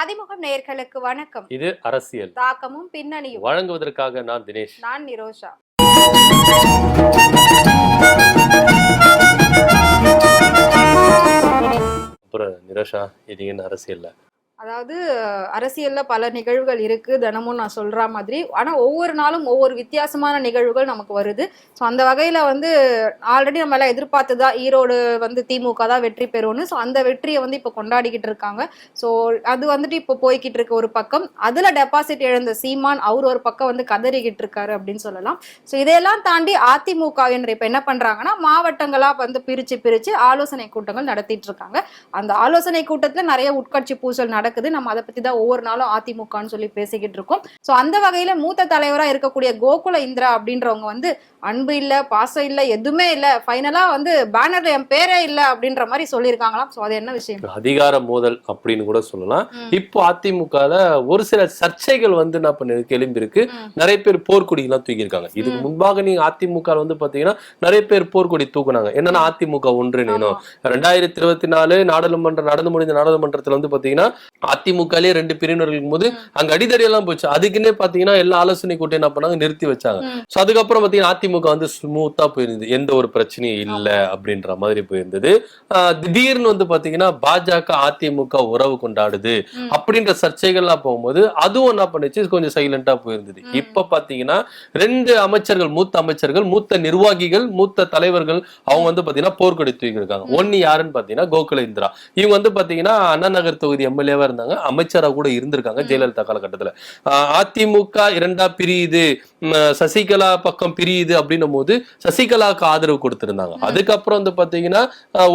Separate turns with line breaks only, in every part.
மதிமுகம் நேயர்களுக்கு வணக்கம்.
இது அரசியல்.
தாக்கமும் பின்னணியும்.
வழங்குவதற்காக நான் தினேஷ்.
நான் நிரோஷா.
அப்புறம் நிரோஷா இது என்ன அரசியல்ல?
அதாவது அரசியலில் பல நிகழ்வுகள் இருக்குது தினமும் நான் சொல்கிற மாதிரி. ஆனால் ஒவ்வொரு நாளும் ஒவ்வொரு வித்தியாசமான நிகழ்வுகள் நமக்கு வருது. ஸோ அந்த வகையில் வந்து ஆல்ரெடி நம்ம எல்லாம் எதிர்பார்த்ததா ஈரோடு வந்து திமுக தான் வெற்றி பெறும்னு ஸோ அந்த வெற்றியை வந்து இப்போ கொண்டாடிக்கிட்டு இருக்காங்க. ஸோ அது வந்துட்டு இப்போ போய்கிட்டு இருக்க ஒரு பக்கம். அதில் டெபாசிட் இழந்த சீமான் அவர் ஒரு பக்கம் வந்து கதறிக்கிட்டு இருக்காரு அப்படின்னு சொல்லலாம். ஸோ இதையெல்லாம் தாண்டி அதிமுகவினர் இப்போ என்ன பண்ணுறாங்கன்னா மாவட்டங்களாக வந்து பிரிச்சு பிரித்து ஆலோசனை கூட்டங்கள் நடத்திட்டு இருக்காங்க. அந்த ஆலோசனை கூட்டத்தில் நிறைய உட்கட்சி பூசல் நடக்குது. நம்ம அதை பத்தி தான் ஒவ்வொரு நாளும் அதிமுகன்னு சொல்லி பேசிக்கிட்டு இருக்கோம். சோ அந்த வகையில மூத்த தலைவரா இருக்கக்கூடிய கோகுல இந்திரா அப்படின்றவங்க வந்து அன்பு இல்ல பாசம் இல்ல எதுவுமே இல்ல. ஃபைனலா வந்து பேனர்ல என் பேரே இல்ல அப்படின்ற மாதிரி சொல்லியிருக்காங்களாம். சோ அது என்ன விஷயம்?
அதிகார மோதல் அப்படின்னு கூட சொல்லலாம். இப்போ அதிமுகல ஒரு சில சர்ச்சைகள் வந்து என்ன பண்ணி எழும்பி இருக்கு
ம்.
நிறைய பேர் போர்க்கொடி எல்லாம் தூக்கியிருக்காங்க. இதுக்கு. முன்பாக நீங்க அதிமுக வந்து பாத்தீங்கன்னா நிறைய பேர் போர்க்கொடி தூக்குனாங்க. என்னன்னா அதிமுக ஒன்றிணைணும்
ஆமா.
ரெண்டாயிரத்தி இருபத்தி நாலு நாடாளுமன்றம் நடந்து முடிந்த நாடாளுமன்றத்துல வந்து பாத்தீங்கன்னா அதிமுகலே ரெண்டு பிரிவினர்கள் இருக்கும்போது
ம்.
அங்க அடிதடி எல்லாம் போச்சு அதுக்குன்னே பாத்தீங்கன்னா எல்லா ஆலோசனை கூட்டம் என்ன பண்ணாங்க நிறுத்தி வச்சாங்க. சோ அதுக்கப்புறம் பாத்தீங்கன்னா அதிமுக வந்து ஸ்மூத்தா போயிருந்தது எந்த ஒரு பிரச்சனையும் இல்ல அப்படின்ற மாதிரி போயிருந்தது திடீர்னு வந்து பாத்தீங்கன்னா பாஜக அதிமுக உறவு கொண்டாடுது. அப்படின்ற சர்ச்சைகள்லாம் போகும்போது அதுவும் என்ன பண்ணுச்சு கொஞ்சம் சைலண்டா போயிருந்தது. இப்ப பாத்தீங்கன்னா ரெண்டு அமைச்சர்கள் மூத்த அமைச்சர்கள் மூத்த நிர்வாகிகள் மூத்த தலைவர்கள் அவங்க வந்து பாத்தீங்கன்னா போர்க்கொடி தூக்கி இருக்காங்க. ஒன்னு யாருன்னு பாத்தீங்கன்னா கோகுல இந்திரா இவங்க வந்து பாத்தீங்கன்னா அண்ணா நகர் தொகுதி எம்எல்ஏவா இருந்தாங்க. அமைச்சரா கூட இருந்திருக்காங்க. ஜெயலலிதா காலகட்டத்துல. அதிமுக இரண்டா பிரியுது. சசிகலா பக்கம் பிரியுது அப்படின்னும் போது சசிகலாவுக்கு ஆதரவு கொடுத்திருந்தாங்க. அதுக்கப்புறம் வந்து பாத்தீங்கன்னா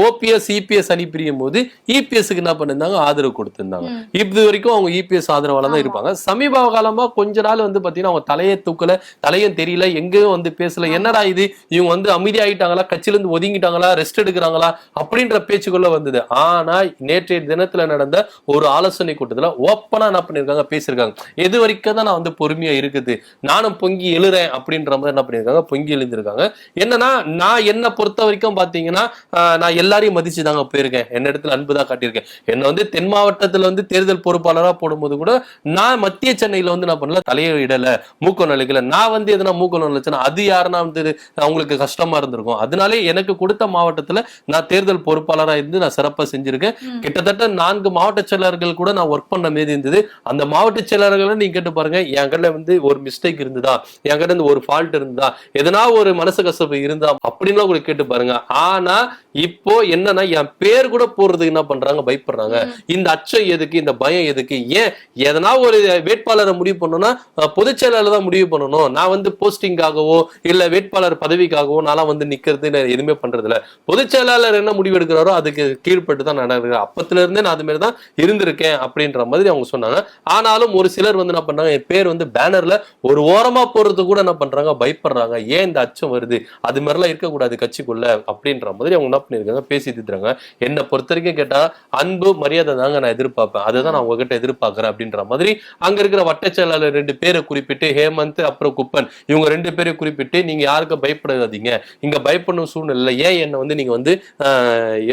ஓபிஎஸ் இபிஎஸ் அணி பிரியும் போது இபிஎஸ்க்கு என்ன பண்ணிருந்தாங்க? ஆதரவு கொடுத்திருந்தாங்க. இது வரைக்கும் அவங்க இபிஎஸ் ஆதரவால தான். இருப்பாங்க. சமீப காலமா கொஞ்ச நாள் வந்து பாத்தீங்கன்னா அவங்க தலையை தூக்கல தலையும் தெரியல எங்கேயும் வந்து பேசல. என்னடா இது? இவங்க வந்து அமைதியாயிட்டாங்களா? கட்சியில இருந்து ஒதுங்கிட்டாங்களா? ரெஸ்ட் எடுக்கிறாங்களா? அப்படின்ற பேச்சுக்குள்ள வந்தது. ஆனா நேற்றைய தினத்துல நடந்த ஒரு ஆலோசனை கூட்டத்துல ஓப்பனா என்ன பண்ணிருக்காங்க பேசியிருக்காங்க. எது வரைக்கும் தான் நான் வந்து பொறுமையா இருக்குது? நானும் பொங்கி எழுறேன் அப்படின்ற மாதிரி என்ன பண்ணிருக்காங்க பொங்கி எழுந்திருக்காங்க. என்னன்னா நான் என்ன பொறுத்த வரைக்கும் பாத்தீங்கன்னா ஆஹ், நான் எல்லாரையும் மதிச்சு தாங்க போயிருக்கேன். என்ன இடத்துல அன்பு தான் காட்டியிருக்கேன். என்ன வந்து தென் மாவட்டத்துல வந்து தேர்தல் பொறுப்பாளரா போடும்போது கூட நான் மத்திய சென்னையில வந்து நான் பண்ணல தலையை இடல மூக்கம் நலிக்கல நான் வந்து எதனா மூக்கம் நலிச்சேன்னா அது யாருன்னா வந்து அவங்களுக்கு கஷ்டமா இருந்திருக்கும். அதனாலே எனக்கு கொடுத்த மாவட்டத்துல நான் தேர்தல் பொறுப்பாளரா இருந்து நான் சிறப்பா செஞ்சிருக்கேன். கிட்டத்தட்ட நான்கு மாவட்ட செயலாளர்கள் கூட நான் ஒர்க் பண்ண மாரி இருந்தது. அந்த மாவட்ட செயலாளர்களை நீங்க கேட்டு பாருங்க என் வந்து ஒரு மிஸ்டேக் இருந்ததா? என்கிட்ட இருந்து ஒரு ஃபால்ட் இருந்ததா? எதனா ஒரு மனசு கசப்பு இருந்தா? அப்படின்னு கூட கேட்டு பாருங்க. ஆனா இப்போ என்னன்னா என் பேர் கூட போடுறதுக்கு என்ன பண்றாங்க? பயப்படுறாங்க. இந்த அச்சம் எதுக்கு? இந்த பயம் எதுக்கு? ஏன்? எதனா ஒரு வேட்பாளரை முடிவு பண்ணணும்னா பொதுச் செயலாளர் தான் முடிவு பண்ணணும். நான் வந்து போஸ்டிங்காகவோ இல்ல வேட்பாளர் பதவிக்காகவோ நான்லாம் வந்து நிக்கிறது நான் எதுவுமே பண்றது இல்ல. பொதுச் செயலாளர் என்ன முடிவு எடுக்கிறாரோ அதுக்கு கீழ்ப்பட்டு தான் நடக்கிறேன் அப்பத்துல இருந்தே நான் அது மாதிரி தான் இருந்திருக்கேன் அப்படின்ற மாதிரி அவங்க சொன்னாங்க. ஆனாலும் ஒரு சிலர் வந்து என்ன பண்றாங்க என் பேர் வந்து பேனர்ல ஒரு ஓரமா போறது கூட என்ன பண்றாங்க? பயப்படுறாங்க. ஏன் இந்த அச்சம் வருது? அது மாதிரிலாம் இருக்கக்கூடாது கட்சிக்குள்ள அப்படின்ற மாதிரி அவங்க என்ன பண்ணிருக்காங்க பேசி தீர்த்துறாங்க என்னை பொறுத்த வரைக்கும் கேட்டா அன்பு மரியாதை தாங்க நான் எதிர்பார்ப்பேன். அதை தான் நான் உங்ககிட்ட எதிர்பார்க்கறேன் அப்படின்ற மாதிரி அங்க இருக்கிற வட்ட செயலாளர் ரெண்டு பேரை குறிப்பிட்டு ஹேமந்த் அப்புறம் குப்பன் இவங்க ரெண்டு பேரை குறிப்பிட்டு நீங்க யாருக்கும் பயப்படாதீங்க. இங்க பயப்படணும் சூழ்நிலை. ஏன் என்னை வந்து நீங்க வந்து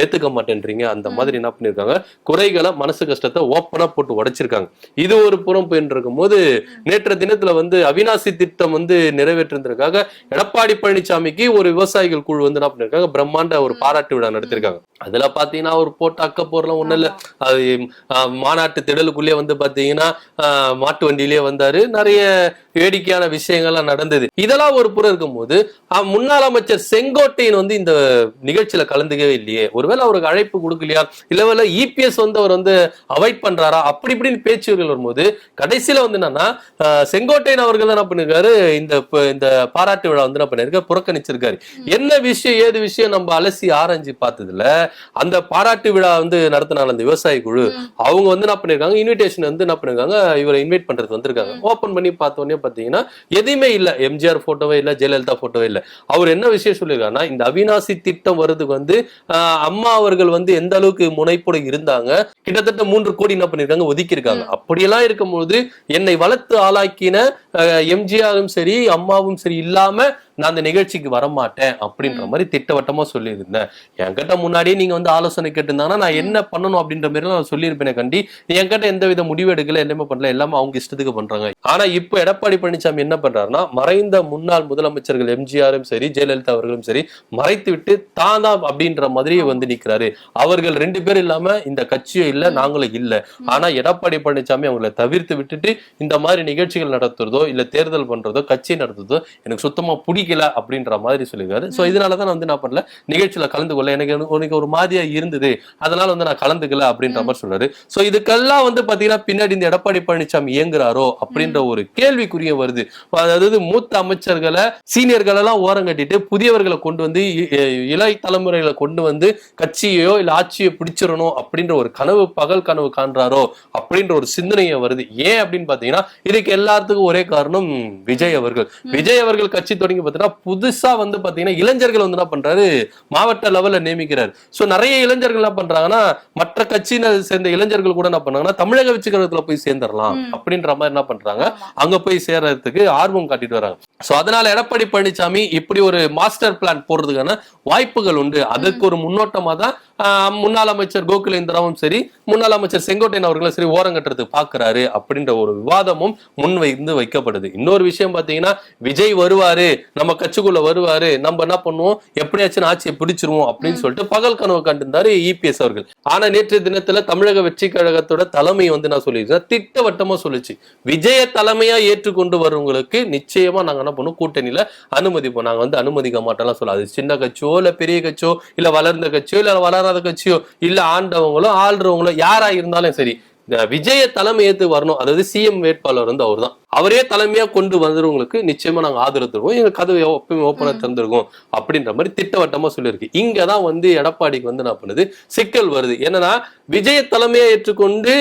ஏத்துக்க மாட்டேன்றீங்க? அந்த. மாதிரி என்ன பண்ணிருக்காங்க குறைகளை மனசு கஷ்டத்தை ஓப்பனா போட்டு உடைச்சிருக்காங்க. இது ஒரு புறம் போயிட்டு இருக்கும்போது நேற்று தினத்துல வந்து அவினாசி திட்டம் வந்து நிறைவேற்றுறதுக்காக எடப்பாடி பழனிசாமிக்கு ஒரு விவசாயிகள் குழு வந்து என்ன பண்ணிருக்காங்க பிரம்மாண்ட ஒரு
ம்.
பாராட்டு விழா நடத்திருக்காங்க. அதுல பாத்தீங்கன்னா ஒரு போட்ட அக்கப்போர்லாம் ஒண்ணும் இல்ல. அது மாநாட்டு திடலுக்குள்ளே வந்து பாத்தீங்கன்னா மாட்டு வண்டியிலேயே வந்தாரு. நிறைய வேடிக்கையான விஷயங்கள்லாம் நடந்தது. இதெல்லாம் ஒரு புறம் இருக்கும்போது முன்னாள் அமைச்சர் செங்கோட்டையன் வந்து இந்த நிகழ்ச்சியில கலந்துக்கவே இல்லையே. ஒருவேளை அவருக்கு அழைப்பு கொடுக்கலையா? இல்ல இபிஎஸ் வந்து அவர் வந்து அவாய்ட் பண்றாரா? அப்படி இப்படின்னு பேச்சுகள் வரும்போது கடைசியில வந்து என்னன்னா செங்கோட்டையன் அவர்கள் என்ன பண்ணிருக்காரு? இந்த இந்த பாராட்டு விழா வந்து என்ன பண்ணிருக்காரு? புறக்கணிச்சிருக்காரு. என்ன விஷயம் ஏது விஷயம் நம்ம அலசி ஆராய்ஞ்சு பார்த்ததுல அந்த பாராட்டு விழா வந்து நடத்தினால அந்த விவசாய குழு. அவங்க வந்து என்ன பண்ணிருக்காங்க இன்விடேஷன் வந்து என்ன பண்ணிருக்காங்க இவரை இன்வைட் பண்றதுக்கு வந்திருக்காங்க. ஓபன் பண்ணி பார்த்த உடனே பாத்தீங்கன்னா எதுவுமே இல்ல. எம்ஜிஆர் போட்டோவே இல்ல ஜெயலலிதா போட்டோவே இல்ல. அவர் என்ன விஷயம் சொல்லியிருக்காருன்னா இந்த அவினாசி திட்டம் வர்றதுக்கு வந்து அம்மா அவர்கள் வந்து எந்த அளவுக்கு முனைப்போட இருந்தாங்க கிட்டத்தட்ட மூன்று கோடி என்ன பண்ணிருக்காங்க ஒதுக்கி இருக்காங்க அப்படியெல்லாம் இருக்கும்போது என்னை வளர்த்து ஆளாக்கின எம்ஜிஆரும் சரி அம்மாவும் சரி இல்லாம நான் அந்த நிகழ்ச்சிக்கு வரமாட்டேன் அப்படின்ற மாதிரி திட்டவட்டமா சொல்லியிருந்தேன். என்கிட்ட முன்னாடியே நீங்க வந்து ஆலோசனை கேட்டிருந்தாங்கன்னா நான் என்ன பண்ணணும் அப்படின்ற மாதிரி நான் சொல்லியிருப்பேனே கண்டி என்கிட்ட எந்த வித முடிவு எடுக்கல எல்லாமே பண்ணல எல்லாமே அவங்க இஷ்டத்துக்கு பண்றாங்க. ஆனா இப்போ எடப்பாடி பழனிசாமி என்ன பண்றாருன்னா மறைந்த முன்னாள் முதலமைச்சர்கள் எம்ஜிஆரும் சரி ஜெயலலிதா அவர்களும் சரி மறைத்து விட்டு தான் தான் அப்படின்ற மாதிரி வந்து நிக்கிறாரு. அவர்கள் ரெண்டு பேரும் இல்லாம இந்த கட்சியும் இல்ல நாங்களும் இல்ல. ஆனா எடப்பாடி பழனிசாமி அவங்கள தவிர்த்து விட்டுட்டு இந்த மாதிரி நிகழ்ச்சிகள் நடத்துறதோ இல்ல தேர்தல் பண்றதோ கட்சி நடத்துறதோ எனக்கு சுத்தமா பிடிக்கல அப்படின்ற மாதிரி சொல்லியிருக்காரு. சோ இதனாலதான் நான் வந்து என்ன பண்ணல நிகழ்ச்சியில கலந்து கொள்ள. எனக்கு உனக்கு ஒரு மாதிரியா இருந்தது. அதனால வந்து நான் கலந்துக்கல அப்படின்ற மாதிரி சொல்றாரு. சோ இதுக்கெல்லாம் வந்து பாத்தீங்கன்னா பின்னாடி இந்த எடப்பாடி பழனிசாமி இயங்குறாரோ அப்படின்ற ஒரு கேள்விக்குரிய வருது. அதாவது மூத்த அமைச்சர்களை சீனியர்கள் எல்லாம் ஓரம் கட்டிட்டு புதியவர்களை கொண்டு வந்து இ- இ- இளைய தலைமுறைகளை கொண்டு வந்து கட்சியோ இல்ல ஆட்சியோ பிடிச்சிடணும் அப்படின்ற ஒரு கனவு பகல் கனவு காண்றாரோ அப்படின்ற ஒரு சிந்தனையை வருது. ஏன் அப்படின்னு பாத்தீங்கன்னா இதுக்கு எல்லாத்துக்கும் ஒரே காரணம் விஜய் அவர்கள். விஜய் அவர்கள் கட்சி தொடங்கி பார்த்தீங்கன்னா புதுசா வந்து பாத்தீங்கன்னா இளைஞர்கள் வந்து என்ன பண்றாரு? மாவட்ட லெவல்ல நியமிக்கிறார். சோ நிறைய இளைஞர்கள் என்ன பண்றாங்கன்னா மற்ற கட்சியினர் சேர்ந்த இளைஞர்கள் கூட என்ன பண்ணாங்கன்னா தமிழக வச்சுக்கிறதுல போய் சேர்ந்துடலாம் அப்படின்ற மாதிரி என்ன பண்றாங்க? அங்க போய் சேர்றதுக்கு ஆர்வம் காட்டிட்டு வராங்க. சோ அதனால எடப்பாடி பழனிசாமி இப்படி ஒரு மாஸ்டர் பிளான் போடுறதுக்கான வாய்ப்புகள் உண்டு. அதற்கு ஒரு முன்னோட்டமா தான் முன்னாள் அமைச்சர் கோகுலேந்திராவும் சரி முன்னாள் அமைச்சர் செங்கோட்டையன் அவர்களும் சரி ஓரங்கட்டுறதுக்கு பாக்குறாரு அப்படின்ற ஒரு விவாதமும் முன்வைந்து வைக்கப்படுது. இன்னொரு விஷயம் பாத்தீங்கன்னா விஜய் வருவாரு நம்ம கட்சிக்குள்ள வருவாரு நம்ம என்ன பண்ணுவோம்? எப்படியாச்சும் ஆட்சியை பிடிச்சிருவோம் அப்படின்னு சொல்லிட்டு பகல் கனவு கண்டிருந்தாரு இபிஎஸ் அவர்கள். ஆனா நேற்று தினத்துல தமிழக வெற்றி கழகத்தோட தலைமை வந்து நான் சொல்லியிருக்கேன் திட்டவட்டமா சொல்லுச்சு. விஜய தலைமையா ஏற்றுக்கொண்டு வரவங்களுக்கு நிச்சயமா நாங்க என்ன பண்ணுவோம்? கூட்டணியில அனுமதிப்போம் நாங்க வந்து அனுமதிக்க மாட்டோம்லாம் சொல்ல அது சின்ன கட்சியோ இல்ல பெரிய கட்சியோ இல்ல வளர்ந்த கட்சியோ இல்ல கட்சியோ இல்ல ஆண்டவங்களோ ஆள்றவங்களோ யாரா இருந்தாலும் சரி விஜய தலைமை ஏத்து வரணும். அதாவது சிஎம் வேட்பாளர் வந்து அவர்தான். அவரே தலைமையா கொண்டு வந்துருவங்களுக்கு நிச்சயமா நாங்க ஆதரவு தருவோம். எங்க கதவு எப்பவுமே ஓப்பனா திறந்திருக்கும் அப்படின்ற மாதிரி திட்டவட்டமா சொல்லியிருக்கு. இங்கதான் வந்து எடப்பாடிக்கு வந்து என்ன பண்ணுது. சிக்கல் வருது. என்னன்னா விஜய தலைமையா ஏற்றுக்கொண்டு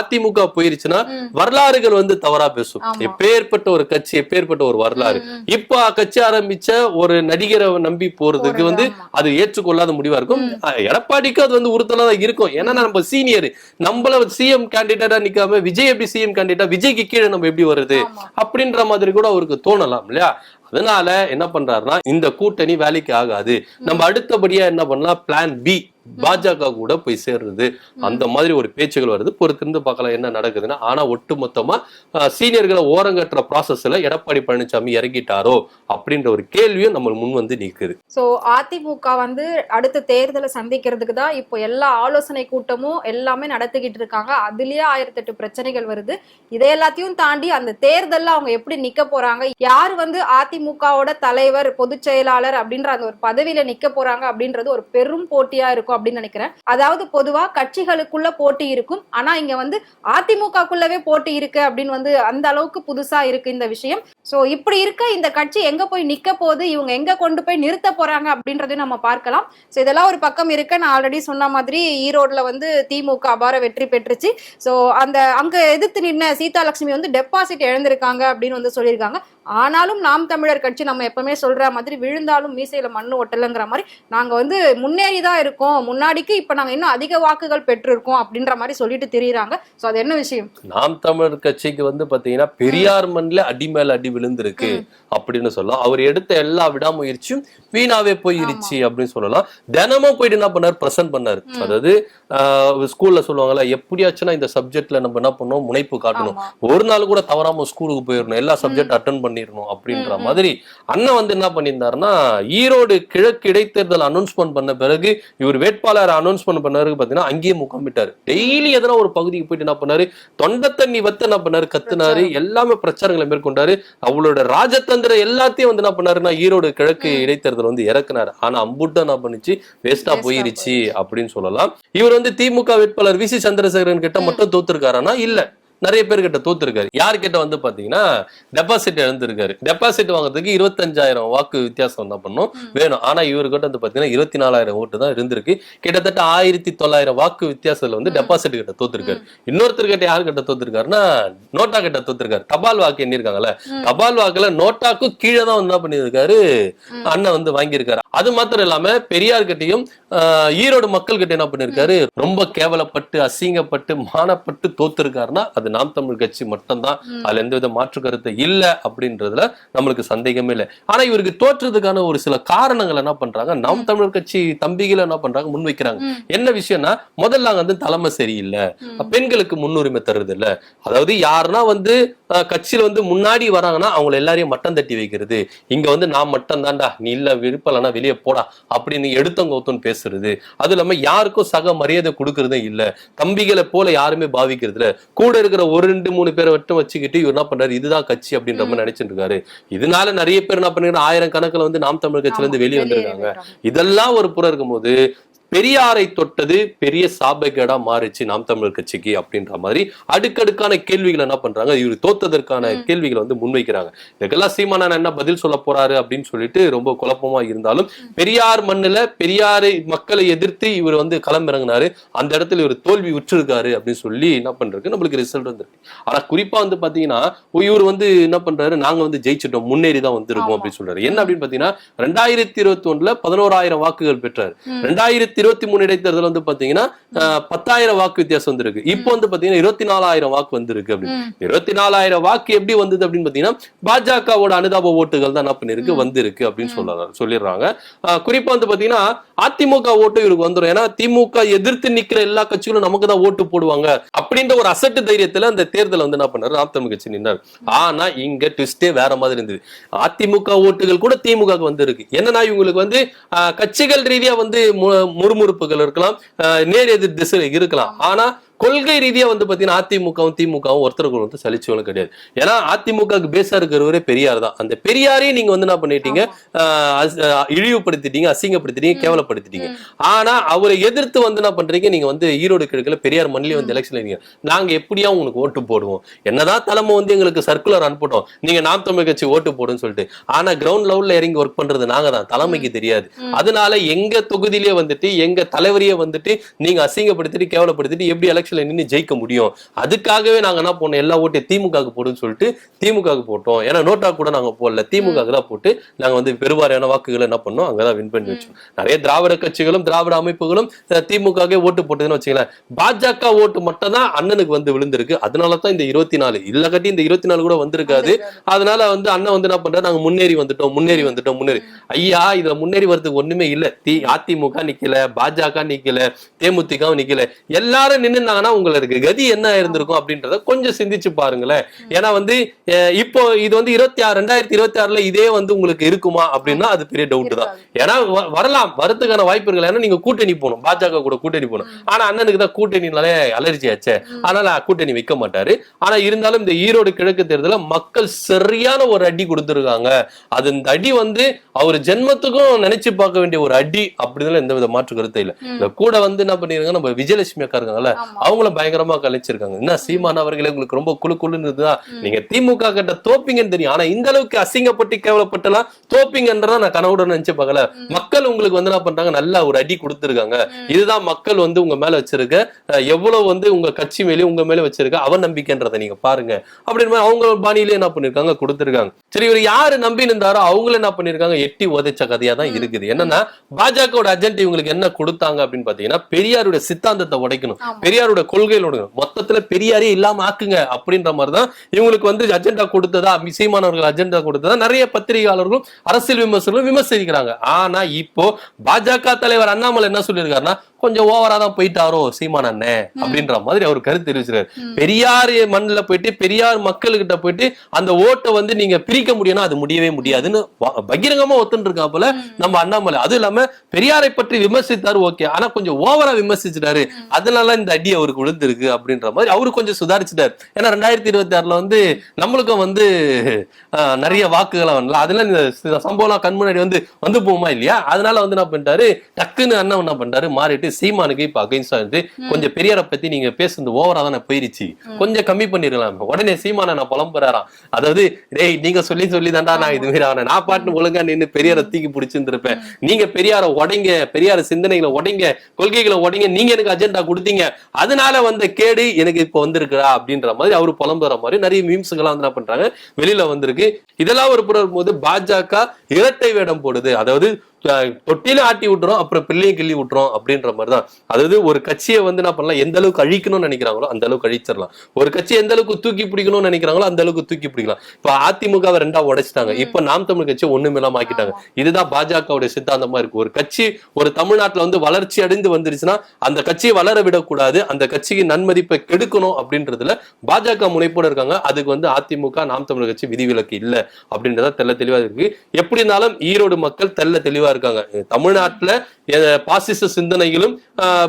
அதிமுக போயிருச்சுன்னா வரலாறுகள் வந்து தவறா பேசும். எப்பேற்பட்ட ஒரு கட்சி எப்பேற்பட்ட ஒரு வரலாறு. இப்போ கட்சி ஆரம்பிச்ச ஒரு நடிகரை நம்பி போறதுக்கு
போறது,
வந்து. அது ஏற்றுக்கொள்ளாத முடிவா இருக்கும். எடப்பாடிக்கு அது வந்து உறுத்தலா தான் இருக்கும். ஏன்னா நம்ம சீனியர். நம்மள சிஎம் கேண்டிடேட்டா நிக்காம விஜய் எப்படி சிஎம் கேண்டிடேட்டா விஜய்க்கு கீழே நம்ம எப்படி வருது. அப்படின்ற மாதிரி கூட அவருக்கு தோணலாம் இல்லையா? அதனால என்ன பண்றாருன்னா இந்த கூட்டணி வேலைக்கு ஆகாது. நம்ம அடுத்தபடியா என்ன பண்ணலாம்? பிளான் பி பாஜக கூட போய் சேர்றது அந்த மாதிரி ஒரு பேச்சுகள் வருது. பொறுத்திருந்து பார்க்கலாம் என்ன நடக்குதுன்னா ஆனா ஒட்டுமொத்தமா அஹ், சீனியர்களை ஓரங்கட்டுற ப்ராசஸ்ல எடப்பாடி பழனிசாமி இறங்கிட்டாரோ அப்படின்ற ஒரு கேள்வியும் நம்ம முன் வந்து நிக்குது.
சோ அதிமுக வந்து அடுத்த தேர்தலை சந்திக்கிறதுக்கு தான் இப்போ எல்லா ஆலோசனை கூட்டமும் எல்லாமே நடத்திக்கிட்டு இருக்காங்க. அதுலயே ஆயிரத்தெட்டு பிரச்சனைகள் வருது. இதை எல்லாத்தையும் தாண்டி அந்த தேர்தல்ல அவங்க எப்படி நிக்க போறாங்க யார் வந்து அதிமுகவோட தலைவர் பொதுச் செயலாளர் அப்படின்ற அந்த ஒரு பதவியில நிக்க போறாங்க அப்படின்றது ஒரு பெரும் போட்டியா இருக்கும். அப்படின்னு நினைக்கிறேன். அதாவது பொதுவா கட்சிகளுக்குள்ள போட்டி இருக்கும். ஆனா இங்க வந்து அதிமுகக்குள்ளவே போட்டி இருக்கு அப்படின்னு வந்து அந்த அளவுக்கு புதுசா இருக்கு இந்த விஷயம். சோ இப்படி இருக்க இந்த கட்சி எங்க போய் நிக்க போகுது? இவங்க எங்க கொண்டு போய் நிறுத்த போறாங்க அப்படின்றதையும் நம்ம பார்க்கலாம். சோ இதெல்லாம் ஒரு பக்கம் இருக்க. நான் ஆல்ரெடி சொன்ன மாதிரி ஈரோட்ல வந்து திமுக அபார வெற்றி பெற்றுச்சு. சோ அந்த அங்க எதிர்த்து நின்ன சீதாலட்சுமி வந்து டெபாசிட் இழந்திருக்காங்க அப்படின்னு வந்து சொல்லியிருக்காங்க. ஆனாலும் நாம் தமிழர் கட்சி நம்ம எப்பவுமே சொல்ற மாதிரி விழுந்தாலும் மீசையில மண்ணு ஒட்டலைங்கிற மாதிரி நாங்க வந்து முன்னேறி தான் இருக்கோம். முன்னாடிக்கு இப்ப நாங்க இன்னும் அதிக வாக்குகள் பெற்றிருக்கோம் அப்படின்ற மாதிரி சொல்லிட்டு திரியுறாங்க. சோ அது என்ன விஷயம்?
நாம் தமிழர் கட்சிக்கு வந்து பாத்தீங்கன்னா பெரியார் மண்ல அடி மேல அடி விழுந்திருக்கு அப்படின்னு சொல்லலாம். அவர் எடுத்த எல்லா விடாமுயற்சியும் வீணாவே போயிருச்சு அப்படின்னு சொல்லலாம். தினமும் போயிட்டு என்ன பண்ணாரு? பிரசன்ட் பண்ணாரு. அதாவது ஸ்கூல்ல சொல்லுவாங்கல்ல எப்படியாச்சுன்னா இந்த சப்ஜெக்ட்ல நம்ம என்ன பண்ணோம் முனைப்பு காட்டணும். ஒரு நாள் கூட தவறாம ஸ்கூலுக்கு போயிடணும். எல்லா சப்ஜெக்ட் அட்டன் பண்ணிடணும் அப்படின்ற மாதிரி அண்ணன் வந்து என்ன பண்ணியிருந்தாருன்னா ஈரோடு கிழக்கு இடைத்தேர்தல் அனௌன்ஸ்மெண்ட் பண்ண பிறகு இவர் வேட்பாளர் அனௌன்ஸ்மெண்ட் பண்ண பிறகு பாத்தீங்கன்னா அங்கேயே முகாமிட்டாரு. டெய்லி எதனா ஒரு பகுதிக்கு போயிட்டு என்ன பண்ணாரு? தொண்டை தண்ணி வத்து என்ன பண்ணாரு? கத்துனாரு. எல்லாமே பிரச்சாரங்களை மேற்கொண்டாரு. அவளோட ராஜதந்திர எல்லாத்தையும் வந்து என்ன பண்ணாருன்னா ஈரோடு கிழக்கு இடைத்தேர்தல் வந்து இறக்குனாரு. ஆனா அம்புட்டம் என்ன பண்ணுச்சு? வேஸ்டா போயிருச்சு அப்படின்னு சொல்லலாம். இவர் வந்து திமுக வேட்பாளர் வி சி சந்திரசேகரன் கிட்ட மட்டும் தோத்துருக்காரானா? இல்ல. நிறைய பேர் கிட்ட தோத்துருக்காரு. யார் கிட்ட வந்து பாத்தீங்கன்னா டெபாசிட் இழந்திருக்காரு. டெபாசிட் வாங்குறதுக்கு இருபத்தஞ்சாயிரம் வாக்கு வித்தியாசம் என்ன பண்ணும்? வேணும். ஆனா இவர்கிட்ட வந்து பாத்தீங்கன்னா இருபத்தி நாலாயிரம் ஓட்டு தான் இருந்திருக்கு. கிட்டத்தட்ட ஆயிரத்தி தொள்ளாயிரம் வாக்கு வித்தியாசத்துல வந்து டெபாசிட் கிட்ட தோத்துருக்காரு. இன்னொருத்தர் கிட்ட யாரு கிட்ட தோத்துருக்காருன்னா நோட்டா கிட்ட தோத்துருக்காரு. தபால் வாக்கு எண்ணிருக்காங்கல்ல தபால் வாக்குல நோட்டாக்கும் கீழே தான் வந்து என்ன பண்ணியிருக்காரு? அண்ணன் வந்து வாங்கியிருக்காரு. அது மாத்திரம் இல்லாம பெரியார் கிட்டையும் ஆஹ், ஈரோடு மக்கள் கிட்ட என்ன பண்ணிருக்காரு ரொம்ப கேவலப்பட்டு அசிங்கப்பட்டு மானப்பட்டு தோத்துருக்காருன்னா அது அது நாம் தமிழ் கட்சி மட்டும்தான். அதுல எந்த வித மாற்று கருத்து இல்ல அப்படின்றதுல நம்மளுக்கு சந்தேகமே இல்லை. ஆனா இவருக்கு தோற்றதுக்கான ஒரு சில காரணங்கள் என்ன பண்றாங்க? நாம் தமிழர் கட்சி தம்பிகளை என்ன பண்றாங்க? முன்வைக்கிறாங்க. என்ன விஷயம்னா முதல்ல வந்து தலைமை சரியில்லை. பெண்களுக்கு முன்னுரிமை தருது இல்ல அதாவது யாருன்னா வந்து கட்சியில வந்து முன்னாடி வராங்கன்னா அவங்கள எல்லாரையும் மட்டம் தட்டி வைக்கிறது. இங்க வந்து நான் மட்டும் தான்டா நீ இல்ல விருப்பம் இல்லைன்னா வெளியே போடா அப்படின்னு எடுத்தவங்க ஒருத்தன் பேசுறது. அது இல்லாம யாருக்கும் சக மரியாதை கொடுக்கறதே இல்ல. தம்பிகளை போல யாருமே பாவிக்கிறது இல்ல கூட இருக்கிற ஒரு ரெண்டு மூணு பேரை மட்டும் வச்சுக்கிட்டு இவர் என்ன பண்றாரு? இதுதான் கட்சி அப்படின்ற மாதிரி நினைச்சிட்டு இருக்காரு. இதனால நிறைய பேர் என்ன பண்ணிருக்காங்க? ஆயிரம் கணக்குல வந்து நாம் தமிழ் கட்சியில இருந்து வெளியே வந்திருக்காங்க. இதெல்லாம் ஒரு புறம் இருக்கும்போது பெரியாரை தொட்டது பெரிய சாபகேடா மாறிச்சு நாம் தமிழர் கட்சிக்கு அப்படின்ற மாதிரி அடுக்கடுக்கான கேள்விகள் என்ன பண்றாங்க? இவர் தோத்ததற்கான கேள்விகளை வந்து முன்வைக்கிறாங்க. இதுக்கெல்லாம் சீமானன் என்ன பதில் சொல்ல போறாரு அப்படின்னு சொல்லிட்டு ரொம்ப குழப்பமா இருந்தாலும் பெரியார் மண்ணுல பெரியாரை மக்களை எதிர்த்து இவர் வந்து களமிறங்கினாரு. அந்த இடத்துல இவர் தோல்வி உற்றிருக்காரு அப்படின்னு சொல்லி என்ன பண்றது நம்மளுக்கு ரிசல்ட் வந்திருக்கு. ஆனா குறிப்பா வந்து பாத்தீங்கன்னா இவர் வந்து என்ன பண்றாரு? நாங்க வந்து ஜெயிச்சிட்டோம் முன்னேறி தான் வந்திருக்கோம். அப்படின்னு சொல்றாரு. என்ன அப்படின்னு பாத்தீங்கன்னா ரெண்டாயிரத்தி இருபத்தி ஒண்ணுல பதினோராயிரம் வாக்குகள் பெற்றாரு.
ம்.
ரெண்டாயிரத்தி இருபத்தி மூணு இடைத்தேர்தல் வந்து பாத்தீங்கன்னா பத்தாயிரம் வாக்கு வித்தியாசம் வந்திருக்கு. இப்போ வந்து பாத்தீங்கன்னா இருபத்தி நாலாயிரம் வாக்கு வந்திருக்கு அப்படின்னு. இருபத்தி நாலாயிரம் வாக்கு எப்படி வந்தது அப்படின்னு பாத்தீங்கன்னா பாஜகவோட அனுதாப ஓட்டுகள் தான் என்ன பண்ணிருக்கு வந்திருக்கு அப்படின்னு சொல்றாங்க சொல்லிடுறாங்க. குறிப்பா வந்து பாத்தீங்கன்னா அதிமுக ஓட்டு இவருக்கு வந்துடும் ஏன்னா திமுக எதிர்த்து நிக்கிற எல்லா கட்சிகளும் நமக்கு தான் ஓட்டு போடுவாங்க. அப்படின்ற ஒரு அசட்டு தைரியத்துல அந்த தேர்தலை வந்து என்ன பண்ணாரு? நாம் தமிழ் கட்சி நின்றார் ஆனா இங்க ட்விஸ்டே வேற மாதிரி இருந்தது. அதிமுக ஓட்டுகள் கூட திமுக வந்து வந்திருக்கு. என்னன்னா இவங்களுக்கு வந்து ஆஹ், கட்சிகள் ரீதியா வந்து மு- முறுமுறுப்புகள் இருக்கலாம். நேர் எதிர் திசை இருக்கலாம். ஆனா கொள்கை ரீதியா வந்து பாத்தீங்கன்னா அதிமுகவும் திமுகவும் ஒருத்தருக்கு வந்து சலிச்சவங்களும் கிடையாது. ஏன்னா அதிமுகவுக்கு பேஸா இருக்கிறவரே பெரியார் தான். அந்த பெரியாரையும் நீங்க வந்து என்ன பண்ணிட்டீங்க? இழிவுபடுத்திட்டீங்க அசிங்கப்படுத்திட்டீங்க கேவலப்படுத்திட்டீங்க. ஆனா அவரை எதிர்த்து வந்து என்ன பண்றீங்க? நீங்க வந்து ஈரோடு கிழக்குல பெரியார் மண்ணிலே வந்து எலெக்ஷன்ல நீங்க நாங்க எப்படியா உங்களுக்கு ஓட்டு போடுவோம். என்னதான் தலைமை வந்து எங்களுக்கு சர்க்குலர் அனுப்பட்டும். நீங்க நாம் தமிழ் கட்சி ஓட்டு போடுன்னு சொல்லிட்டு. ஆனா கிரவுண்ட் லெவல்ல இறங்கி ஒர்க் பண்றது நாங்க தான். தலைமைக்கு தெரியாது. அதனால எங்க தொகுதியிலே வந்துட்டு எங்க தலைவரையே வந்துட்டு நீங்க அசிங்கப்படுத்திட்டு கேவலப்படுத்திட்டு எப்படி எலெக்ஷன்ல நின்று ஜெயிக்க முடியும். அதுக்காகவே நாங்க என்ன பண்ணோம்? எல்லா ஓட்டையும் திமுகவுக்கு போடுன்னு சொல்லிட்டு திமுகவுக்கு போட்டோம். ஏன்னா நோட்டா கூட நாங்க போடல. திமுக தான் போட்டு நாங்க வந்து பெருவாரியான வாக்குகளை என்ன பண்ணோம்? அங்கதான் வின் பண்ணி வச்சோம். நிறைய திராவிட கட்சிகளும் திராவிட அமைப்புகளும் திமுகவே ஓட்டு போட்டதுன்னு வச்சுங்களேன் பாஜக ஓட்டு மட்டும் தான் அண்ணனுக்கு வந்து விழுந்திருக்கு. அதனால தான் இந்த இருபத்தி நாலு. இல்ல கட்டி இந்த இருபத்தி நாலு கூட வந்திருக்காது. அதனால வந்து அண்ணன் வந்து என்ன பண்றாரு? நாங்க முன்னேறி வந்துட்டோம் முன்னேறி வந்துட்டோம் முன்னேறி. ஐயா இதுல முன்னேறி வர்றதுக்கு ஒண்ணுமே இல்ல. தி அதிமுக நிக்கல பாஜக நிக்கல தேமுதிக நிக்கல. எல்லாரும் நின்னுனாங்கன்னா உங்களுக்கு கதி என்ன இருந்திருக்கும் அப்படின்றத கொஞ்சம் சிந்திச்சு பாருங்களேன். ஏன்னா வந்து இப்போ இது வந்து இருபத்தி ஆறு ரெண்டாயிரத்தி இருபத்தி ஆறுல இதே வந்து உங்களுக்கு இருக்குமா அப்படின்னா அது பெரிய டவுட் தான். ஏன்னா வரலாம். வரதுக்கான வாய்ப்பு இருக்கு ஏன்னா நீங்க கூட்டணி போகணும். பாஜக கூட கூட்டணி போகணும். ஆனா அண்ணனுக்கு தான் கூட்டணினாலே அலர்ஜி ஆச்சே. அதனால கூட்டணி வைக்க மாட்டாரு. ஆனா இருந்தாலும் இந்த ஈரோடு கிழக்கு தேர்தல மக்கள் சரியான ஒரு அடி கொடுத்திருக்காங்க. அது இந்த அடி வந்து அவர் ஜென்மத்துக்கும் நினைச்சு பார்க்க வேண்டிய ஒரு அடி அப்படிதான் எந்த வித மாற்று கருத்து இல்ல. கூட வந்து என்ன பண்ணிருக்காங்க? நம்ம விஜயலட்சுமி அக்கா இருக்காங்கல்ல. அவங்களும் பயங்கரமா கழிச்சிருக்காங்க என்ன சீமான் அவர்களே உங்களுக்கு ரொம்ப குழு குழுன்னு இருக்குதா நீங்க திமுக கிட்ட தோப்பீங்கன்னு தெரியும். ஆனா இந்த அளவுக்கு அசிங்கப்பட்டு கேவலப்பட்டெல்லாம் தோப்பீங்கன்றதா நான் கனவுட நினைச்சு பார்க்கல. மக்கள் உங்களுக்கு வந்து என்ன பண்றாங்க? நல்ல ஒரு அடி கொடுத்திருக்காங்க. இதுதான் மக்கள் வந்து உங்க மேல வச்சிருக்க எவ்வளவு வந்து உங்க கட்சி மேலயும் உங்க மேல வச்சிருக்க அவநம்பிக்கைன்றதை நீங்க பாருங்க. அப்படின்னு அவங்க பாணியிலே என்ன பண்ணிருக்காங்க? கொடுத்திருக்காங்க. சரி இவர் யாரு நம்பி இருந்தாரோ அவங்களும் என்ன பண்ணிருக்காங்க? எட்டி உதைச்ச கதையா தான் இருக்குது. என்னன்னா பாஜகவோட அஜெண்ட் இவங்களுக்கு என்ன கொடுத்தாங்க அப்படின்னு பாத்தீங்கன்னா பெரியாருடைய சித்தாந்தத்தை உடைக்கணும். பெரியாருடைய அவரோட உடைக்கணும் மொத்தத்துல பெரியாரே இல்லாம ஆக்குங்க அப்படின்ற மாதிரிதான் இவங்களுக்கு வந்து அஜெண்டா கொடுத்ததா மி- அஜெண்டா கொடுத்ததா நிறைய பத்திரிகையாளர்களும் அரசியல் விமர்சகர்களும் விமர்சிக்கிறாங்க. ஆனா இப்போ பாஜக தலைவர் அண்ணாமலை என்ன சொல்லியிருக்காருன்னா கொஞ்சம் ஓவரா தான் போயிட்டாரோ சீமான் அண்ணன் அப்படின்ற மாதிரி அவர் கருத்து தெரிவிச்சிருக்காரு பெரியார் மண்ணில் போயிட்டு பெரியார் மக்கள்கிட்ட போயிட்டு அந்த ஓட்டை வந்து நீங்க பிரிக்க முடியும்னா அது முடியவே முடியாதுன்னு பகிரங்கமா ஒத்துன்னு இருக்காப்புல நம்ம அண்ணாமலை. அதுவும் இல்லாம பெரியாரை பற்றி விமர்சித்தாரு ஓகே. ஆனா கொஞ்சம் ஓவரா விமர்சிச்சிட்டாரு. அதனால இந்த அடி அவருக்கு விழுந்திருக்கு அப்படின்ற மாதிரி அவரு கொஞ்சம் சுதாரிச்சிட்டாரு. ஏன்னா ரெண்டாயிரத்தி இருபத்தி ஆறுல வந்து நம்மளுக்கும் வந்து நிறைய வாக்குகளை வரல. அதெல்லாம் இந்த சம்பவம்லாம் கண் முன்னாடி வந்து வந்து போகுமா இல்லையா? அதனால வந்து என்ன பண்ணிட்டாரு? டக்குன்னு அண்ணன் என்ன பண்ணிட்டாரு? மாறிட்டு சீமானுக்கு இப்ப அகைன்ஸ்டா இருந்து கொஞ்சம் பெரியாரை பத்தி நீங்க பேசுறது ஓவரா தானே போயிருச்சு. கொஞ்சம் கம்மி பண்ணிடலாம். உடனே சீமான நான் புலம்புறாராம். அதாவது டேய் நீங்க சொல்லி சொல்லி தான்டா நான் இது மாதிரி ஆனேன். நான் பாட்டு ஒழுங்கா நின்னு பெரியாரை தூக்கி பிடிச்சிருந்திருப்பேன். நீங்க பெரியார உடைங்க பெரியார சிந்தனைகளை உடைங்க கொள்கைகளை உடைங்க நீங்க எனக்கு அஜெண்டா கொடுத்தீங்க. அதனால வந்த கேடு எனக்கு இப்ப வந்திருக்குடா அப்படின்ற மாதிரி அவரு புலம்புற மாதிரி நிறைய மீம்ஸுங்கெல்லாம் வந்து என்ன பண்றாங்க? வெளியில வந்திருக்கு. இதெல்லாம் ஒரு புறம் போது பாஜக இரட்டை வேடம் போடுது. அதாவது தொட்டிலும் ஆட்டி விட்டுறோம் அப்புறம் பிள்ளையும் கிள்ளி விட்டுறோம் அப்படின்ற மாதிரி தான் அதாவது ஒரு கட்சியை வந்து என்ன பண்ணலாம்? எந்த அளவுக்கு அழிக்கணும்னு நினைக்கிறாங்களோ அந்த அளவுக்கு அழிச்சிடலாம். ஒரு கட்சி எந்த அளவுக்கு தூக்கி பிடிக்கணும்னு நினைக்கிறாங்களோ அந்த அளவுக்கு தூக்கி பிடிக்கலாம். இப்ப அதிமுகவை ரெண்டா உடைச்சிட்டாங்க. இப்ப நாம் தமிழ் கட்சி ஒண்ணுமில்லாம ஆக்கிட்டாங்க. இதுதான் பாஜகவுடைய சித்தாந்தமா இருக்கு. ஒரு கட்சி ஒரு தமிழ்நாட்டுல வந்து வளர்ச்சி அடைந்து வந்துருச்சுன்னா அந்த கட்சியை வளர விடக்கூடாது. அந்த கட்சிக்கு நன்மதிப்பை கெடுக்கணும் அப்படின்றதுல பாஜக முனைப்போட இருக்காங்க. அதுக்கு வந்து அதிமுக நாம் தமிழர் கட்சி விதிவிலக்கு இல்ல அப்படின்றத தெள்ள தெளிவா இருக்கு. எப்படி இருந்தாலும் ஈரோடு மக்கள் தெள்ள தெளிவா இருக்காங்க. தமிழ்நாட்டுல பாசிச சிந்தனையிலும்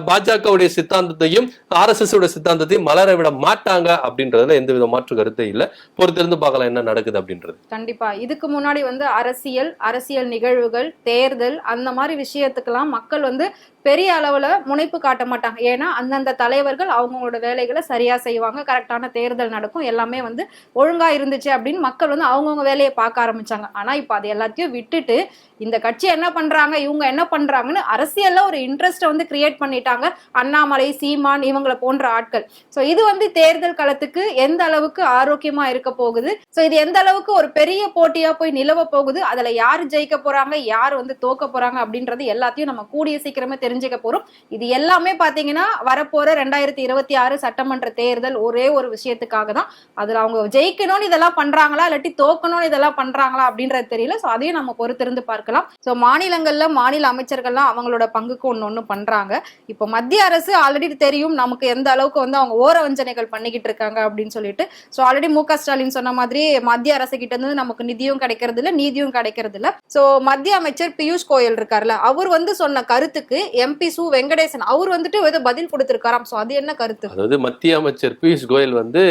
பாஜகவுடைய சித்தாந்தத்தையும் ஆர்எஸ்எஸ் உடைய சித்தாந்தத்தையும் மலர விட மாட்டாங்க அப்படின்றதுல எந்த வித மாற்று கருத்தே இல்ல. பொறுத்திருந்து பார்க்கலாம் என்ன நடக்குது அப்படின்றது.
கண்டிப்பா. இதுக்கு முன்னாடி வந்து அரசியல் அரசியல் நிகழ்வுகள் தேர்தல் அந்த மாதிரி விஷயத்துக்கெல்லாம் மக்கள் வந்து பெரிய அளவுல முனைப்பு காட்ட மாட்டாங்க. ஏன்னா அந்தந்த தலைவர்கள் அவங்களோட வேலைகளை சரியா செய்வாங்க. கரெக்டான தேர்தல் நடக்கும். எல்லாமே வந்து ஒழுங்கா இருந்துச்சு அப்படின்னு மக்கள் வந்து அவங்கவுங்க வேலையை பார்க்க ஆரம்பிச்சாங்க. ஆனா இப்ப அது எல்லாத்தையும் விட்டுட்டு இந்த கட்சி என்ன பண்றாங்க இவங்க என்ன பண்றாங்கன்னு அரசியல்ல ஒரு இன்ட்ரெஸ்ட்டை வந்து கிரியேட் பண்ணிட்டாங்க அண்ணாமலை சீமான் இவங்களை போன்ற ஆட்கள். சோ இது வந்து தேர்தல் களத்துக்கு எந்த அளவுக்கு ஆரோக்கியமா இருக்க போகுது? சோ இது எந்த அளவுக்கு ஒரு பெரிய போட்டியா போய் நிலவ போகுது? அதுல யார் ஜெயிக்க போறாங்க? யார் வந்து தோக்க போறாங்க? அப்படின்றது எல்லாத்தையும் நம்ம கூடிய சீக்கிரமே தெரிஞ்சுக்க போறோம். இது எல்லாமே பாத்தீங்கன்னா வரப்போற ரெண்டாயிரத்தி இருபத்தி ஆறு சட்டமன்ற தேர்தல் ஒரே ஒரு விஷயத்துக்காக தான். அதுல அவங்க ஜெயிக்கணும்னு இதெல்லாம் பண்றாங்களா? இல்லாட்டி தோக்கணும்னு இதெல்லாம் பண்றாங்களா? அப்படின்றது தெரியல. சோ அதையும் நம்ம பொறுத்திருந்து பார்க்கலாம். சோ மாநிலங்கள்ல மாநில அமைச்சர்கள்லாம் அவங்களோட பங்குக்கு ஒன்று ஒன்று பண்றாங்க. இப்போ மத்திய அரசு ஆல்ரெடி தெரியும் நமக்கு எந்த அளவுக்கு வந்து அவங்க ஓர வஞ்சனைகள் பண்ணிக்கிட்டு இருக்காங்க அப்படின்னு சொல்லிட்டு. ஸோ ஆல்ரெடி மு க ஸ்டாலின் சொன்ன மாதிரி மத்திய அரசு கிட்ட இருந்து நமக்கு நிதியும் கிடைக்கிறது இல்லை நீதியும் கிடைக்கிறது இல்லை. ஸோ மத்திய அமைச்சர் பியூஷ் கோயல் இருக்கார்ல அவர் வந்து சொன்ன கருத்துக்கு எம்பி சு வெங்கடேசன் அவர் வந்துட்டு ஏதோ பதில் கொடுத்திருக்காராம். ஸோ அது என்ன கருத்து?
அதாவது மத்திய அமைச்சர் பியூஷ் கோயல் வந்து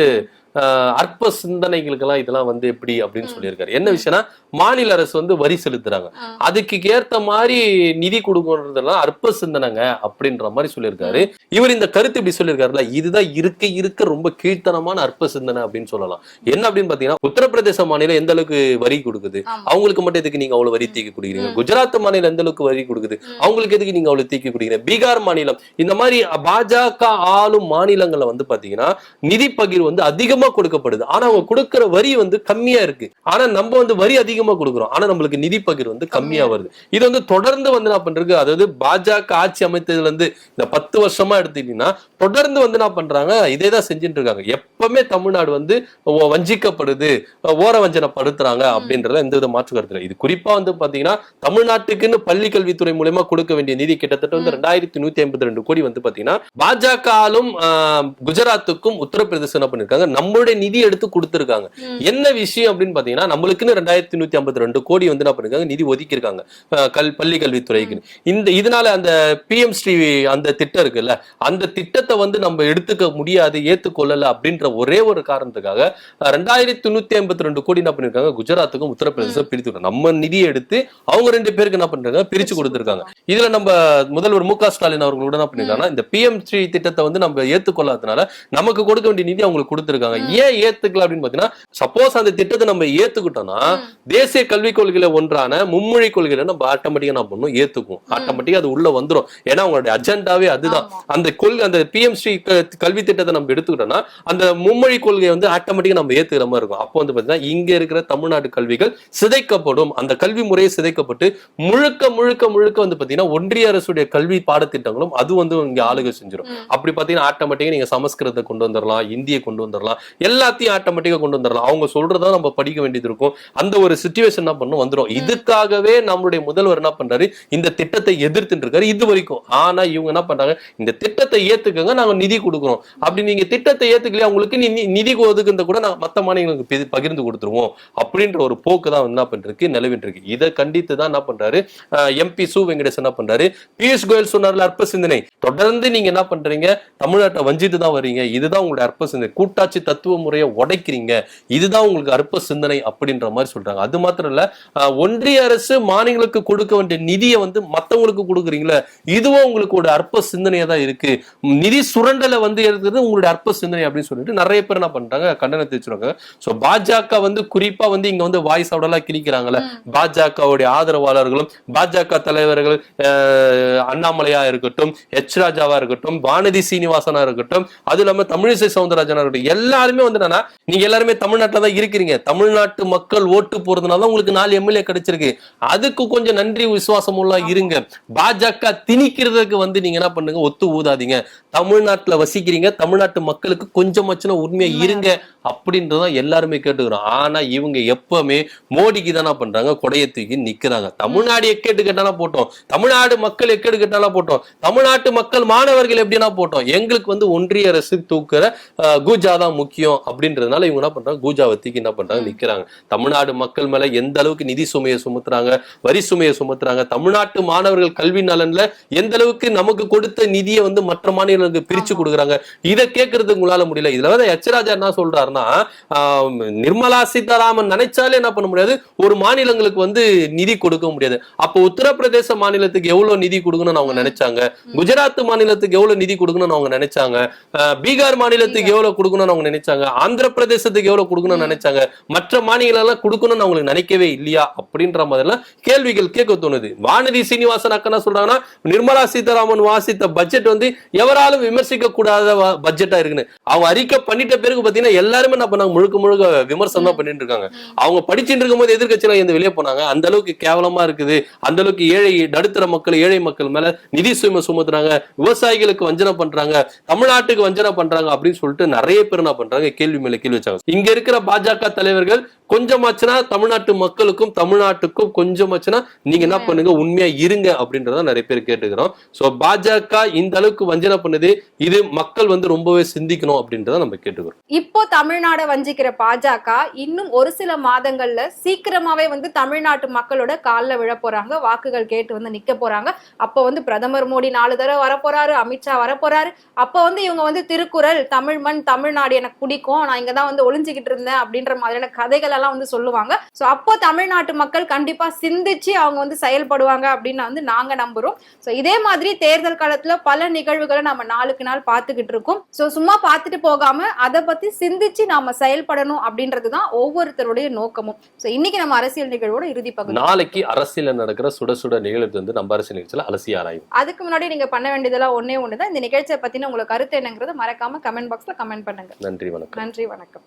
அற்ப சிந்தனைகளுக்கெல்லாம் இதெல்லாம் வந்து எப்படி அப்படின்னு சொல்லியிருக்காரு. என்ன விஷயம்னா மாநில அரசு வந்து வரி செலுத்துறாங்க. அதுக்கு ஏத்த மாதிரி நிதி கொடுக்கறதெல்லாம் அற்ப சிந்தனைங்க அப்படின்ற மாதிரி சொல்லியிருக்காரு. இவர் இந்த கருத்து இப்படி சொல்லியிருக்காருல்ல இதுதான் இருக்க இருக்க ரொம்ப கீழ்த்தனமான அற்ப சிந்தனை அப்படின்னு சொல்லலாம். என்ன அப்படின்னு பாத்தீங்கன்னா உத்தரப்பிரதேச மாநிலம் எந்த அளவுக்கு வரி கொடுக்குது. அவங்களுக்கு மட்டும் எதுக்கு நீங்க அவ்வளவு வரி தீக்கி கொடுக்குறீங்க. குஜராத் மாநிலம் எந்த அளவுக்கு வரி கொடுக்குது. அவங்களுக்கு எதுக்கு நீங்க அவ்வளவு தீக்கி கொடுக்குறீங்க? பீகார் மாநிலம் இந்த மாதிரி பாஜக ஆளும் மாநிலங்கள்ல வந்து பாத்தீங்கன்னா நிதி பகிர்வு வந்து அதிகமா கொடுக்கப்படுது. ஆனா அவங்க கொடுக்கிற வரி வந்து கம்மியா இருக்கு. ஆனா நம்ம வந்து வரி அதிகமா கொடுக்குறோம். ஆனா நம்மளுக்கு நிதி பகிர்வு வந்து கம்மியா வருது. இது வந்து தொடர்ந்து வந்து என்ன பண்றது அதாவது பாஜக ஆட்சி அமைத்ததுல இருந்து இந்த பத்து வருஷமா எடுத்துக்கிட்டீங்கன்னா தொடர்ந்து வந்து என்ன பண்றாங்க இதே தான் செஞ்சுட்டு இருக்காங்க. எப்பவுமே தமிழ்நாடு வந்து வஞ்சிக்கப்படுது ஓர வஞ்சனைப்படுத்துறாங்க அப்படின்றத எந்த வித மாற்று கருத்து இல்லை. இது குறிப்பா வந்து பாத்தீங்கன்னா தமிழ்நாட்டுக்குன்னு பள்ளி கல்வித்துறை மூலயமா கொடுக்க வேண்டிய நிதி கிட்டத்தட்ட வந்து ரெண்டாயிரத்தி நூத்தி ஐம்பத்தி ரெண்டு கோடி வந்து பாத்தீங்கன்னா பாஜக ஆளும் குஜராத்துக்கும் உத்தரப்பிரதேசம் என்ன பண்ணிருக்காங்க நம்மளுடைய நிதி எடுத்து கொடுத்திருக்காங்க. என்ன விஷயம் அப்படின்னு பாத்தீங்கன்னா நம்மளுக்குன்னு ரெண்டாயிரத்தி நூத்தி ஐம்பத்தி ரெண்டு கோடி வந்து என்ன பண்ணிருக்காங்க? நிதி ஒதுக்கி இருக்காங்க கல் பள்ளி கல்வித்துறைக்கு இந்த இதனால அந்த பிஎம் ஸ்ரீ அந்த திட்டம் இருக்குல்ல அந்த திட்டத்தை வந்து நம்ம எடுத்துக்க முடியாது ஏத்துக்கொள்ளல அப்படின்ற ஒரே ஒரு காரணத்துக்காக ரெண்டாயிரத்தி நூத்தி ஐம்பத்தி ரெண்டு கோடி என்ன பண்ணிருக்காங்க? குஜராத்துக்கும் உத்தரப்பிரதேசம் பிரித்து. நம்ம நிதியை எடுத்து அவங்க ரெண்டு பேருக்கு என்ன பண்றாங்க பிரிச்சு கொடுத்திருக்காங்க. இதுல நம்ம முதல்வர் மு க ஸ்டாலின் அவர்களோட என்ன பண்ணிருக்காங்கன்னா இந்த பிஎம் ஸ்ரீ திட்டத்தை வந்து நம்ம ஏத்துக்கொள்ளாதனால நமக்கு கொடுக்க வேண்டிய நிதி அவங்களுக்கு கொடுத்திருக்காங்க. ஏன் ஏத்துக்கல அப்படின்னு பாத்தீங்கன்னா சப்போஸ் அந்த திட்டத்தை நம்ம ஏத்துக்கிட்டோம்னா. தேசிய கல்விக் கொள்கையில ஒன்றான மும்மொழி கொள்கையில நம்ம ஆட்டோமேட்டிக்கா என்ன பண்ணும் ஏத்துக்கும் ஆட்டோமேட்டிக்கா அது உள்ள வந்துரும். ஏன்னா அவங்களுடைய அஜெண்டாவே அதுதான். அந்த கொள்கை அந்த பிஎம் ஸ்ரீ க- கல்வி திட்டத்தை நம்ம எடுத்துக்கிட்டோம்னா அந்த மும்மொழி கொள்கையை வந்து ஆட்டோமேட்டிக்கா நம்ம ஏத்துக்கிற மாதிரி இருக்கும். அப்போ வந்து பாத்தீங்கன்னா இங்க இருக்கிற தமிழ்நாடு கல்விகள் சிதைக்கப்படும். அந்த கல்வி முறையை சிதைக்கப்பட்டு முழுக்க முழுக்க முழுக்க வந்து பாத்தீங்கன்னா ஒன்றிய அரசுடைய கல்வி பாடத்திட்டங்களும் அது வந்து இங்க ஆளுகை செஞ்சிடும். அப்படி பாத்தீங்கன்னா ஆட்டோமேட்டிக்கா நீங்க சமஸ்கிருதத்தை கொண்டு வந்துடலாம் இந்தியை கொண்டு வந்துடலாம் எல்லாத்தையும் ஆட்டோமேட்டிக்கா கொண்டு வந்துடலாம். அவங்க சொல்றதா நம்ம படிக்க வேண்டியது இருக்கும். அந்த ஒரு சுச்சுவேஷன் என்ன பண்ணும்? வந்துரும். இதுக்காகவே நம்மளுடைய முதல்வர் என்ன பண்றாரு? இந்த திட்டத்தை எதிர்த்துட்டு இருக்காரு இது வரைக்கும். ஆனா இவங்க என்ன பண்றாங்க? இந்த திட்டத்தை ஏத்துக்கங்க நாங்க நிதி கொடுக்குறோம். அப்படி நீங்க திட்டத்தை ஏத்துக்கலையா? உங்களுக்கு நிதி ஒதுக்குறத கூட நான் மத்த மாநிலங்களுக்கு பகிர்ந்து கொடுத்துருவோம். அப்படின்ற ஒரு போக்கு தான் வந்து என்ன பண்றது நிலவிட்டு இருக்கு இதை கண்டித்து தான் என்ன பண்றாரு? எம்பி சு வெங்கடேசன் என்ன பண்றாரு? பியூஷ் கோயல் சொன்னார்ல அற்ப சிந்தனை. தொடர்ந்து நீங்க என்ன பண்றீங்க? தமிழ்நாட்டை வஞ்சித்து தான் வர்றீங்க. இதுதான் உங்களுடைய அற்ப சிந்தனை. கூட்டாட்சி தத்துவ முறையை உடைக்கிறீங்க. இதுதான் உங்களுக்கு அற்ப சிந்தனை அப்படின்ற மாதிரி சொல்றாங்க. அது மாத்திரம் இல்ல ஒன்றிய அரசு மாநிலங்களுக்கு கொடுக்க வேண்டிய நிதியை வந்து மத்தவங்களுக்கு கொடுக்குறீங்களே இதுவும் உங்களுக்கு ஒரு அற்ப சிந்தனையா தான் இருக்கு. நிதி சுரண்டலை வந்து எடுக்கிறது உங்களுடைய அற்ப சிந்தனை அப்படின்னு சொல்லிட்டு நிறைய பேர் என்ன பண்றாங்க? கண்டனத்தை வச்சிருக்காங்க சோ பாஜக வந்து குறிப்பா வந்து இங்க வந்து வாய்ஸ் அவுடெல்லாம் கிழிக்கிறாங்கல்ல. பாஜகவுடைய ஆதரவாளர்களும் பாஜக தலைவர்கள் அண்ணாமலையா இருக்கட்டும் எச் ராஜாவா இருக்கட்டும் வானதி சீனிவாசனா இருக்கட்டும் அது இல்லாம தமிழிசை சவுந்தரராஜனா இருக்கட்டும் எல்லாருமே எல்லாருமே வந்து என்னன்னா நீங்க எல்லாருமே தமிழ்நாட்டுல தான் இருக்கிறீங்க. தமிழ்நாட்டு மக்கள் ஓட்டு போறதுனால தான் உங்களுக்கு நாலு எம்எல்ஏ கிடைச்சிருக்கு. அதுக்கு கொஞ்சம் நன்றி விசுவாசம் உள்ள இருங்க. பாஜக திணிக்கிறதுக்கு வந்து நீங்க என்ன பண்ணுங்க? ஒத்து ஊதாதீங்க. தமிழ்நாட்டுல வசிக்கிறீங்க. தமிழ்நாட்டு மக்களுக்கு கொஞ்சமாச்சும் உண்மையா இருங்க அப்படின்றதான் எல்லாருமே கேட்டுக்கிறோம். ஆனா இவங்க எப்பவுமே மோடிக்கு தானே பண்றாங்க? கொடையை தூக்கி நிக்கிறாங்க. தமிழ்நாடு எக்கேட்டு கேட்டாலும் போட்டோம். தமிழ்நாடு மக்கள் எக்கேடு கேட்டாலும் போட்டோம். தமிழ்நாட்டு மக்கள் மாணவர்கள் எப்படின்னா போட்டோம். எங்களுக்கு வந்து ஒன்றிய அரசு தூக்குற கூஜா தான் முக்கியம். அப்படின்றதுனால இவங்க என்ன பண்றாங்க? கூஜாவை தூக்கி என்ன பண்றாங்க? நிக்கிறாங்க. தமிழ்நாடு மக்கள் மேல எந்த அளவுக்கு நிதி சுமையை சுமத்துறாங்க? வரி சுமையை சுமத்துறாங்க? தமிழ்நாட்டு மாணவர்கள் கல்வி நலன்ல எந்த அளவுக்கு நமக்கு கொடுத்த நிதியை வந்து மற்ற மாநிலங்களுக்கு பிரிச்சு கொடுக்குறாங்க? இதை கேட்கறதுக்கு உங்களால முடியல. இதுல வந்து எச்ராஜா என்ன சொல்றாருன்னா நிர்மலா சீதாராமன் நினைச்சாலே என்ன பண்ண முடியாது? ஒரு மாநிலங்களுக்கு வந்து நிதி கொடுக்க முடியாது. அப்போ உத்தரப்பிரதேச மாநிலத்துக்கு எவ்வளவு நிதி கொடுக்கணும்னு அவங்க நினைச்சாங்க? குஜராத் மாநிலத்துக்கு எவ்வளவு நிதி கொடுக்கணும்னு அவங்க நினைச்சாங்க? பீகார் மாநிலத்துக்கு எவ்வளவு கொடுக்கணும்னு அவங்க நினைச்சாங்க? ஆந்திர பிரதேசத்துக்கு எவ்வளவு கொடுக்கணும்னு நினைச்சாங்க. மற்ற மாநிலம் எல்லாம் கொடுக்கணும்னு அவங்களுக்கு நினைக்கவே இல்லையா? அப்படின்ற மாதிரிலாம் கேள்விகள் கேட்க தோணுது. வானதி சீனிவாசன் அக்கா சொல்றாங்கன்னா நிர்மலா சீதாராமன் வாசித்த பட்ஜெட் வந்து எவராலும் விமர்சிக்க கூடாத பட்ஜெட்டா இருக்குன்னு. அவங்க அறிக்கை பண்ணிட்ட பிறகு பாத்தீங்கன்னா எல்லாருமே என்ன பண்ணாங்க? முழுக்க முழுக்க விமர்சனம் தான் பண்ணிட்டு இருக்காங்க. அவங்க படிச்சுட்டு இருக்கும்போது எதிர்கட்சியில இந்த வெளியே போனாங்க. அந்த அளவுக்கு கேவலமா இருக்குது. அந்த அளவுக்கு ஏழை நடுத்தர மக்கள் ஏழை மக்கள் மேல நிதி சுமை சுமத்துறாங்க. விவசாயிகளுக்கு வஞ்சனை பண்றாங்க. தமிழ்நாட்டுக்கு வஞ்சனை பண்றாங்க அப்படின்னு சொல்லிட்டு நிறைய பேர் என்ன பண்றாங்க? கேள்வி மேல கேள்வி வச்சாங்க. இங்க இருக்கிற பாஜக தலைவர்கள் கொஞ்சமாச்சுன்னா தமிழ்நாட்டு மக்களுக்கும் தமிழ்நாட்டுக்கும் கொஞ்சமாச்சுன்னா நீங்க என்ன பண்ணுங்க உண்மையா இருங்க அப்படின்றத நிறைய பேர் கேட்டுக்கிறோம். சோ பாஜக இந்த அளவுக்கு வஞ்சனை பண்ணுது. இது மக்கள் வந்து ரொம்பவே சிந்திக்கணும் அப்படின்றத நம்ம கேட்டுக்கிறோம்.
இப்போ தமிழ்நாட வஞ்சிக்கிற பாஜக இன்னும் ஒரு சில மாதங்கள்ல சீக்கிரமாவே வந்து தமிழ்நாட்டு மக்களோட கால்ல விழ போறாங்க. வாக்குகள் கேட்டு வந்து நிக்க போறாங்க. அப்போ வந்து பிரதமர் மோடி நாலு தடவை வரப்போறாரு அமித்ஷா வரப்போறாரு. அப்போ வந்து இவங்க வந்து திருக்குறள் தமிழ் மண் தமிழ்நாடு எனக்கு பிடிக்கும். நான் இங்கதான் வந்து ஒளிஞ்சுக்கிட்டு இருந்தேன் அப்படின்ற மாதிரியான கதைகள் எல்லாம் வந்து சொல்லுவாங்க. சோ அப்போ தமிழ்நாட்டு மக்கள் கண்டிப்பா சிந்திச்சு அவங்க வந்து செயல்படுவாங்க அப்படின்னு வந்து நாங்க நம்புறோம். சோ இதே மாதிரி தேர்தல் காலத்துல பல நிகழ்வுகளை நம்ம நாளுக்கு நாள் பார்த்துக்கிட்டு இருக்கோம். சோ சும்மா பார்த்துட்டு போகாம அதை பத்தி சிந்திச்சு நாம செயல்படணும் அப்படின்றதுதான் ஒவ்வொருத்தருடைய நோக்கமும். சோ இன்னைக்கு நம்ம அரசியல் நிகழ்வோட இறுதி பகுதி.
நாளைக்கு அரசியல் நடக்கிற சுட சுட நிகழ்வு வந்து நம்ம அரசியல் நிகழ்ச்சியில அலசி ஆராயும்.
அதுக்கு முன்னாடி நீங்க பண்ண வேண்டியதெல்லாம் ஒண்ணே ஒண்ணுதான். இந்த நிகழ்ச்சியை பத்தின உங்களுக்கு கருத்து என்னங்கிறத மறக்காம கமெண்ட் பாக்ஸ்ல கமெண்ட் பண்ணுங்க.
நன்றி வணக்கம்.
நன்றி வணக்கம்.